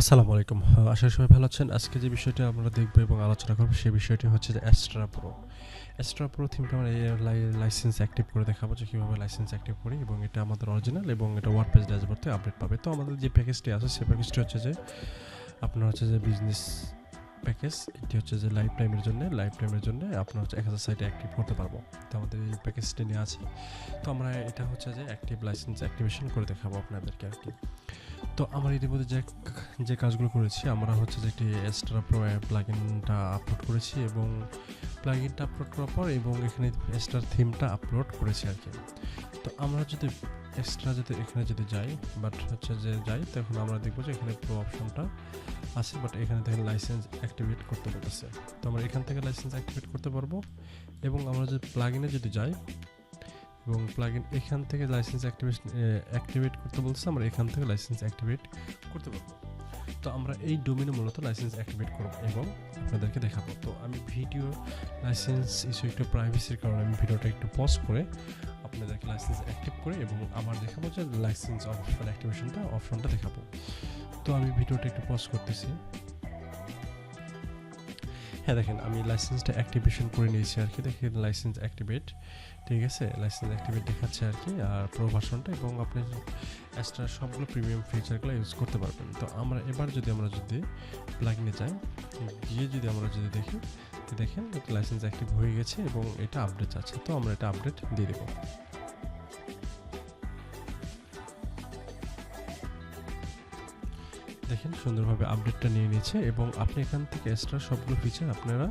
আসসালামু আলাইকুম। আশা সবাই ভালো আছেন। আজকে যে বিষয়টি আমরা দেখব এবং আলোচনা করব সেই বিষয়টি হচ্ছে যে অ্যাস্ট্রা প্রো অ্যাস্ট্রা প্রো থিমটা আমরা লাইসেন্স অ্যাক্টিভ করে দেখাবো যে কীভাবে লাইসেন্স অ্যাক্টিভ করি এবং এটা আমাদের অরিজিনাল এবং এটা ওয়ার্ড পেজ ড্যাশবোর্ডে আপডেট পাবে। তো আমাদের যে প্যাকেজটি আছে সেই প্যাকেজটি হচ্ছে যে আপনার হচ্ছে যে বিজনেস প্যাকেজ এটি হচ্ছে যে লাইফ টাইমের জন্য লাইফ টাইমের জন্য আপনার হচ্ছে এক হাজার সাইটে অ্যাক্টিভ করতে পারব। তো আমাদের এই প্যাকেজটি নিয়ে আছে। তো আমরা এটা হচ্ছে যে অ্যাক্টিভ লাইসেন্স অ্যাক্টিভেশন করে দেখাবো আপনাদেরকে আর কি তো আমরা ইতিমধ্যে যে যে কাজগুলো করেছি, আমরা হচ্ছে যে একটি এক্সট্রা প্রো আপলোড করেছি এবং প্লাগইনটা আপলোড করার পর এবং এখানে এক্সট্রা থিমটা আপলোড করেছি আর কি তো আমরা যদি এক্সট্রা যদি এখানে যদি যাই বাট হচ্ছে যে যাই, তখন আমরা দেখব যে এখানে প্রো অপশনটা আছে বাট এখানে দেখেন লাইসেন্স অ্যাক্টিভেট করতে পারতেছে তো আমরা এখান থেকে লাইসেন্স অ্যাক্টিভেট করতে পারব এবং আমরা যদি প্লাগিনে যদি যাই এবং প্লাগিন এখান থেকে লাইসেন্স অ্যাক্টিভেশন অ্যাক্টিভেট করতে বলছে আমরা এখান থেকে লাইসেন্স অ্যাক্টিভেট করতে পারব। তো আমরা এই ডোমেনে মূলত লাইসেন্স অ্যাক্টিভেট করব এবং আপনাদেরকে দেখাবো। তো আমি ভিডিও লাইসেন্স ইস্যু একটু প্রাইভেসির কারণে আমি ভিডিওটা একটু পজ করে আপনাদেরকে লাইসেন্স অ্যাক্টিভ করে এবং আমার দেখাবো যে লাইসেন্স অপশন অ্যাক্টিভেশনটা অপশনটা দেখাবো। তো আমি ভিডিওটা একটু পজ করতেছি। হ্যাঁ দেখেন, আমি লাইসেন্সটা অ্যাক্টিভেশন করে নিয়েছি আর কি। দেখেন লাইসেন্স অ্যাক্টিভেট ঠিক আছে? লাইসেন্স অ্যাক্টিভেট দেখাচ্ছে আর কি, আর প্রো এবং আপনি এক্সট্রা সবগুলো প্রিমিয়াম ফিচারগুলো ইউজ করতে পারবেন। তো আমরা এবার যদি আমরা যদি প্লাগিনে যাই, গিয়ে যদি আমরা যদি দেখি দেখেন লাইসেন্স অ্যাক্টিভ হয়ে গেছে এবং এটা আপডেট আছে। তো আমরা এটা আপডেট দিয়ে দেবো। দেখেন, সুন্দরভাবে আপডেটটা নিয়ে নিয়েছে এবং আপনি এখান থেকে এক্সট্রা সবগুলো ফিচার আপনারা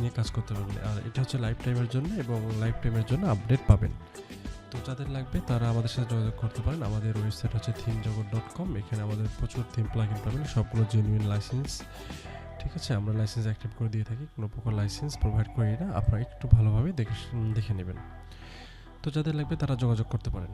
নিয়ে কাজ করতে পারবেন। আর এটা হচ্ছে লাইফ টাইমের জন্য এবং লাইফ টাইমের জন্য আপডেট পাবেন। তো যাদের লাগবে তারা আমাদের সাথে যোগাযোগ করতে পারেন। আমাদের ওয়েবসাইট হচ্ছে থিম জগৎ ডট কম এখানে আমাদের প্রচুর থিম প্লাগিন পাবেন, সবগুলো জেনুইন লাইসেন্স ঠিক আছে, আমরা লাইসেন্স অ্যাক্টিভ করে দিয়ে থাকি, কোনো প্রকার লাইসেন্স প্রোভাইড করি না। আপনারা একটু ভালোভাবে দেখে দেখে নেবেন। তো যাদের লাগবে তারা যোগাযোগ করতে পারেন।